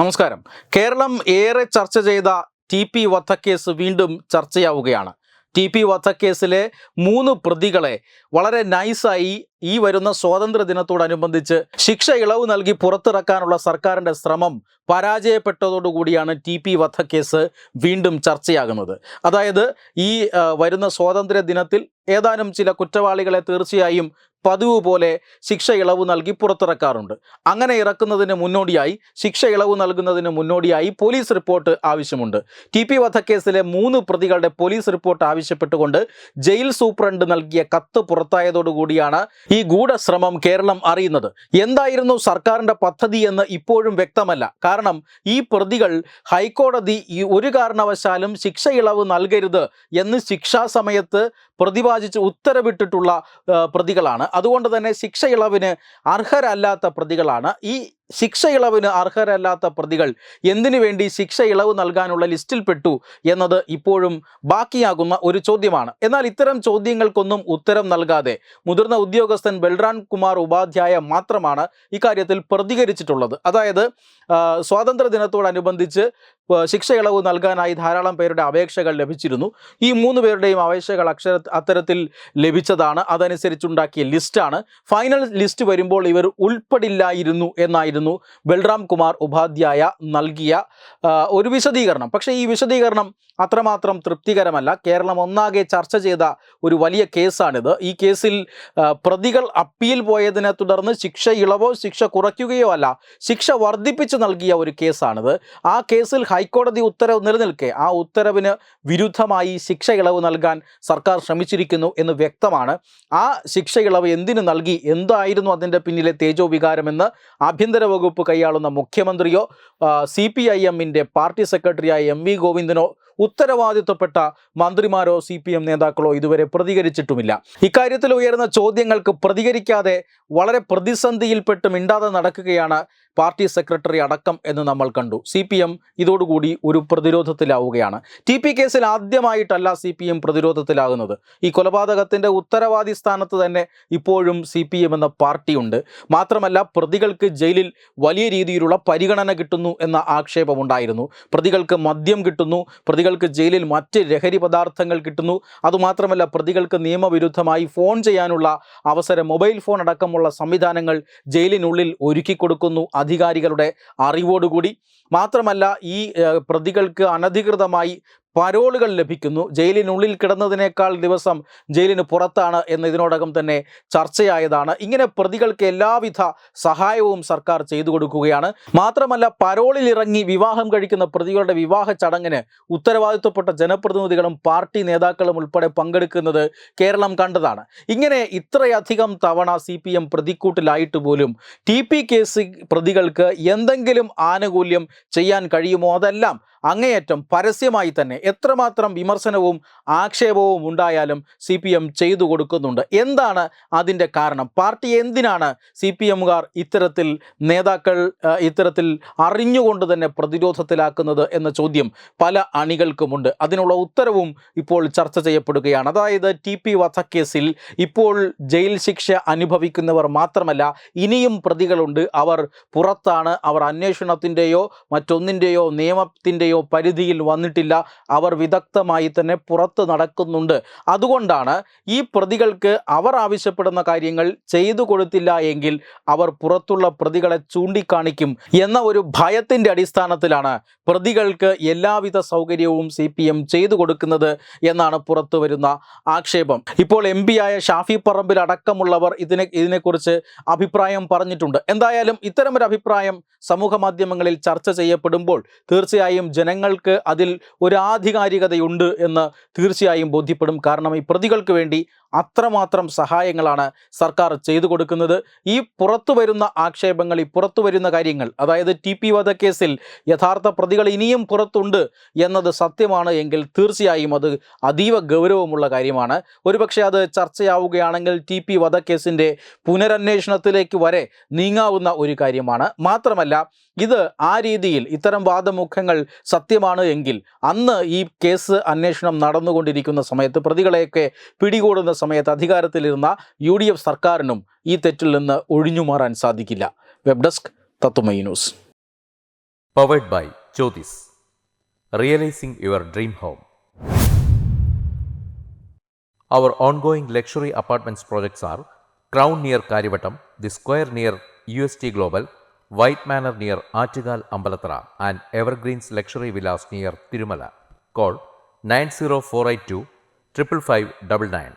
നമസ്കാരം. കേരളം ഏറെ ചർച്ച ചെയ്ത ടി പി വധക്കേസ് വീണ്ടും ചർച്ചയാവുകയാണ്. ടി പി വധക്കേസിലെ മൂന്ന് പ്രതികളെ വളരെ നൈസായി ഈ വരുന്ന സ്വാതന്ത്ര്യ ദിനത്തോടനുബന്ധിച്ച് ശിക്ഷ ഇളവ് നൽകി പുറത്തിറക്കാനുള്ള സർക്കാരിന്റെ ശ്രമം പരാജയപ്പെട്ടതോടുകൂടിയാണ് ടി പി വധക്കേസ് വീണ്ടും ചർച്ചയാകുന്നത്. അതായത് ഈ വരുന്ന സ്വാതന്ത്ര്യ ദിനത്തിൽ ഏതാനും ചില കുറ്റവാളികളെ തീർച്ചയായും പതിവ് പോലെ ശിക്ഷ ഇളവ് നൽകി പുറത്തിറക്കാറുണ്ട്. അങ്ങനെ ഇറക്കുന്നതിന് മുന്നോടിയായി ശിക്ഷ ഇളവ് നൽകുന്നതിന് മുന്നോടിയായി പോലീസ് റിപ്പോർട്ട് ആവശ്യമുണ്ട്. ടി പി വധക്കേസിലെ മൂന്ന് പ്രതികളുടെ പോലീസ് റിപ്പോർട്ട് ആവശ്യപ്പെട്ടുകൊണ്ട് ജയിൽ സൂപ്രണ്ട് നൽകിയ കത്ത് പുറത്തായതോടുകൂടിയാണ് ഈ ഗൂഢശ്രമം കേരളം അറിയുന്നത്. എന്തായിരുന്നു സർക്കാരിന്റെ പദ്ധതി എന്ന് ഇപ്പോഴും വ്യക്തമല്ല. കാരണം ഈ പ്രതികൾ ഹൈക്കോടതി ഒരു കാരണവശാലും ശിക്ഷ ഇളവ് നൽകരുത് എന്ന് ശിക്ഷാ സമയത്ത് പ്രതിപാദിച്ച് ഉത്തരവിട്ടിട്ടുള്ള പ്രതികളാണ്. അതുകൊണ്ട് തന്നെ ശിക്ഷ ഇളവിന് അർഹരല്ലാത്ത പ്രതികളാണ്. ഈ ശിക്ഷ ഇളവിന് അർഹരല്ലാത്ത പ്രതികൾ എന്തിനു വേണ്ടി ശിക്ഷ ഇളവ് നൽകാനുള്ള ലിസ്റ്റിൽ പെട്ടു എന്നത് ഇപ്പോഴും ബാക്കിയാകുന്ന ഒരു ചോദ്യമാണ്. എന്നാൽ ഇത്തരം ചോദ്യങ്ങൾക്കൊന്നും ഉത്തരം നൽകാതെ മുതിർന്ന ഉദ്യോഗസ്ഥൻ ബൽറാൻ കുമാർ ഉപാധ്യായ മാത്രമാണ് ഇക്കാര്യത്തിൽ പ്രതികരിച്ചിട്ടുള്ളത്. അതായത് സ്വാതന്ത്ര്യ ദിനത്തോടനുബന്ധിച്ച് ശിക്ഷ ഇളവ് നൽകാനായി ധാരാളം പേരുടെ അപേക്ഷകൾ ലഭിച്ചിരുന്നു. ഈ മൂന്ന് പേരുടെയും അപേക്ഷകൾ അക്ഷര അത്തരത്തിൽ ലഭിച്ചതാണ്. അതനുസരിച്ചുണ്ടാക്കിയ ലിസ്റ്റാണ്. ഫൈനൽ ലിസ്റ്റ് വരുമ്പോൾ ഇവർ ഉൾപ്പെടില്ലായിരുന്നു എന്നായിരുന്നു ബൽറാം കുമാർ ഉപാധ്യായ നൽകിയ ഒരു വിശദീകരണം. പക്ഷേ ഈ വിശദീകരണം അത്രമാത്രം തൃപ്തികരമല്ല. കേരളം ഒന്നാകെ ചർച്ച ചെയ്ത ഒരു വലിയ കേസാണിത്. ഈ കേസിൽ പ്രതികൾ അപ്പീൽ പോയതിനെ തുടർന്ന് ശിക്ഷ ഇളവോ ശിക്ഷ കുറയ്ക്കുകയോ അല്ല ശിക്ഷ വർദ്ധിപ്പിച്ച് നൽകിയ ഒരു കേസാണിത്. ആ കേസിൽ ഹൈക്കോടതി ഉത്തരവ് നിലനിൽക്കെ ആ ഉത്തരവിന് വിരുദ്ധമായി ശിക്ഷ ഇളവ് നൽകാൻ സർക്കാർ ശ്രമിച്ചിരിക്കുന്നു എന്ന് വ്യക്തമാണ്. ആ ശിക്ഷ ഇളവ് എന്തിനു നൽകി? എന്തായിരുന്നു അതിന്റെ പിന്നിലെ തേജോ വികാരമെന്ന് ആഭ്യന്തര വകുപ്പ് കൈയാളുന്ന മുഖ്യമന്ത്രിയോ സി പി ഐ എമ്മിന്റെ പാർട്ടി സെക്രട്ടറിയായ എം വി ഗോവിന്ദനോ ഉത്തരവാദിത്വപ്പെട്ട മന്ത്രിമാരോ സി പി എം നേതാക്കളോ ഇതുവരെ പ്രതികരിച്ചിട്ടുമില്ല. ഇക്കാര്യത്തിൽ ഉയർന്ന ചോദ്യങ്ങൾക്ക് പ്രതികരിക്കാതെ വളരെ പ്രതിസന്ധിയിൽപ്പെട്ട് മിണ്ടാതെ നടക്കുകയാണ് പാർട്ടി സെക്രട്ടറി അടക്കം എന്ന് നമ്മൾ കണ്ടു. സി പി എം ഇതോടുകൂടി ഒരു പ്രതിരോധത്തിലാവുകയാണ്. ടി പി കേസിൽ ആദ്യമായിട്ടല്ല സി പി എം പ്രതിരോധത്തിലാകുന്നത്. ഈ കൊലപാതകത്തിന്റെ ഉത്തരവാദി സ്ഥാനത്ത് തന്നെ ഇപ്പോഴും സി പി എം എന്ന പാർട്ടിയുണ്ട്. മാത്രമല്ല പ്രതികൾക്ക് ജയിലിൽ വലിയ രീതിയിലുള്ള പരിഗണന കിട്ടുന്നു എന്ന ആക്ഷേപമുണ്ടായിരുന്നു. പ്രതികൾക്ക് മദ്യം കിട്ടുന്നു പ്രതികൾക്ക് ജയിലിൽ മറ്റ് ലഹരി പദാർത്ഥങ്ങൾ കിട്ടുന്നു. അതുമാത്രമല്ല പ്രതികൾക്ക് നിയമവിരുദ്ധമായി ഫോൺ ചെയ്യാനുള്ള അവസരം മൊബൈൽ ഫോൺ അടക്കമുള്ള സംവിധാനങ്ങൾ ജയിലിനുള്ളിൽ ഒരുക്കി കൊടുക്കുന്നു അധികാരികളുടെ അറിവോടുകൂടി മാത്രമല്ല ഈ പ്രതികൾക്ക് അനധികൃതമായി പരോളുകൾ ലഭിക്കുന്നു. ജയിലിനുള്ളിൽ കിടന്നതിനേക്കാൾ ദിവസം ജയിലിന് പുറത്താണ് എന്ന് ഇതിനോടകം തന്നെ ചർച്ചയായതാണ്. ഇങ്ങനെ പ്രതികൾക്ക് എല്ലാവിധ സഹായവും സർക്കാർ ചെയ്തു കൊടുക്കുകയാണ്. മാത്രമല്ല പരോളിൽ ഇറങ്ങി വിവാഹം കഴിക്കുന്ന പ്രതികളുടെ വിവാഹ ചടങ്ങിന് ഉത്തരവാദിത്വപ്പെട്ട ജനപ്രതിനിധികളും പാർട്ടി നേതാക്കളും ഉൾപ്പെടെ പങ്കെടുക്കുന്നത് കേരളം കണ്ടതാണ്. ഇങ്ങനെ ഇത്രയധികം തവണ സി പി എം പ്രതിക്കൂട്ടിലായിട്ട് പോലും ടി പി കേസ് പ്രതികൾക്ക് എന്തെങ്കിലും ആനുകൂല്യം ചെയ്യാൻ കഴിയുമോ അതെല്ലാം അങ്ങേയറ്റം പരസ്യമായി തന്നെ എത്രമാത്രം വിമർശനവും ആക്ഷേപവും ഉണ്ടായാലും സി പി എം ചെയ്തു കൊടുക്കുന്നുണ്ട്. എന്താണ് അതിന്റെ കാരണം? പാർട്ടി എന്തിനാണ് സി പി എമ്മുകാർ ഇത്തരത്തിൽ നേതാക്കൾ ഇത്തരത്തിൽ അറിഞ്ഞുകൊണ്ട് തന്നെ പ്രതിരോധത്തിലാക്കുന്നത് എന്ന ചോദ്യം പല അണികൾക്കുമുണ്ട്. അതിനുള്ള ഉത്തരവും ഇപ്പോൾ ചർച്ച ചെയ്യപ്പെടുകയാണ്. അതായത് ടി പി വധക്കേസിൽ ഇപ്പോൾ ജയിൽ ശിക്ഷ അനുഭവിക്കുന്നവർ മാത്രമല്ല ഇനിയും പ്രതികളുണ്ട്. അവർ പുറത്താണ്. അവർ അന്വേഷണത്തിന്റെയോ മറ്റൊന്നിന്റെയോ നിയമത്തിന്റെയോ പരിധിയിൽ വന്നിട്ടില്ല. അവർ വിദഗ്ധമായി തന്നെ പുറത്ത് നടക്കുന്നുണ്ട്. അതുകൊണ്ടാണ് ഈ പ്രതികൾക്ക് അവർ ആവശ്യപ്പെടുന്ന കാര്യങ്ങൾ ചെയ്തു കൊടുത്തില്ല എങ്കിൽ അവർ പുറത്തുള്ള പ്രതികളെ ചൂണ്ടിക്കാണിക്കും എന്ന ഒരു ഭയത്തിന്റെ അടിസ്ഥാനത്തിലാണ് പ്രതികൾക്ക് എല്ലാവിധ സൗകര്യവും സി പി എം ചെയ്തു കൊടുക്കുന്നത് എന്നാണ് പുറത്തു വരുന്ന ആക്ഷേപം. ഇപ്പോൾ എം പി ആയ ഷാഫി പറമ്പിൽ അടക്കമുള്ളവർ ഇതിനെ ഇതിനെക്കുറിച്ച് അഭിപ്രായം പറഞ്ഞിട്ടുണ്ട്. എന്തായാലും ഇത്തരമൊരു അഭിപ്രായം സമൂഹ മാധ്യമങ്ങളിൽ ചർച്ച ചെയ്യപ്പെടുമ്പോൾ തീർച്ചയായും ജനങ്ങൾക്ക് അതിൽ ഒരു ആധികാരികതയുണ്ട് എന്ന് തീർച്ചയായും ബോധ്യപ്പെടും. കാരണം ഈ പ്രതികൾക്ക് വേണ്ടി അത്രമാത്രം സഹായങ്ങളാണ് സർക്കാർ ചെയ്തു കൊടുക്കുന്നത്. ഈ പുറത്തു വരുന്ന ആക്ഷേപങ്ങൾ ഈ പുറത്തു വരുന്ന കാര്യങ്ങൾ അതായത് ടി പി വധക്കേസിൽ യഥാർത്ഥ പ്രതികൾ ഇനിയും പുറത്തുണ്ട് എന്നത് സത്യമാണ് എങ്കിൽ തീർച്ചയായും അത് അതീവ ഗൗരവമുള്ള കാര്യമാണ്. ഒരുപക്ഷെ അത് ചർച്ചയാവുകയാണെങ്കിൽ ടി പി വധക്കേസിന്റെ പുനരന്വേഷണത്തിലേക്ക് വരെ നീങ്ങാവുന്ന ഒരു കാര്യമാണ്. മാത്രമല്ല ഇത് ആ രീതിയിൽ ഇത്തരം വാദമുഖങ്ങൾ സത്യമാണ് എങ്കിൽ അന്ന് ഈ കേസ് അന്വേഷണം നടന്നുകൊണ്ടിരിക്കുന്ന സമയത്ത് പ്രതികളെയൊക്കെ പിടികൂടുന്ന സമയത്ത് അധികാരത്തിലിരുന്ന യു ഡി എഫ് സർക്കാരിനും ഈ തെറ്റിൽ നിന്ന് ഒഴിഞ്ഞു മാറാൻ സാധിക്കില്ല വെബ് ഡെസ്ക് തത്തുമൈ news Powered by Jyotis. Realizing your dream home. Our ongoing luxury apartments projects are Crown near Karivattam, The Square near UST Global, White Manor near Achigal Ambalatra, and Evergreens Luxury Villas near Tirumala. Call 90482 55599.